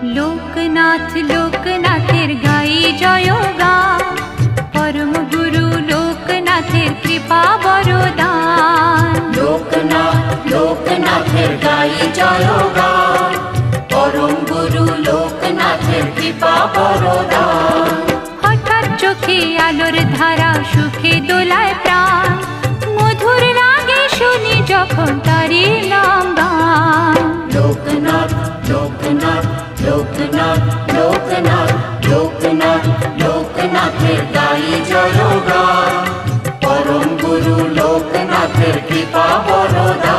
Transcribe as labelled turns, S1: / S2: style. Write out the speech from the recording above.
S1: লোকনাথ লোকনাথের গাই জয় গান পরম গুরু লোকনাথের কৃপা বরদান
S2: লোকনাথ লোকনাথের গাই জয় গান পরম গুরু লোকনাথের কৃপা বরদান
S1: হঠাৎ চোখে আলোর ধারা সুখে দোলায় প্রাণ। মধুর লাগে শুনি যখন তারি लोकनाथ लोकनाथ
S2: लोकनाथ लोकनाथ लोकनाथ गाईच्या रोगा परम गुरु लोकनाथ कृपा बरोदा.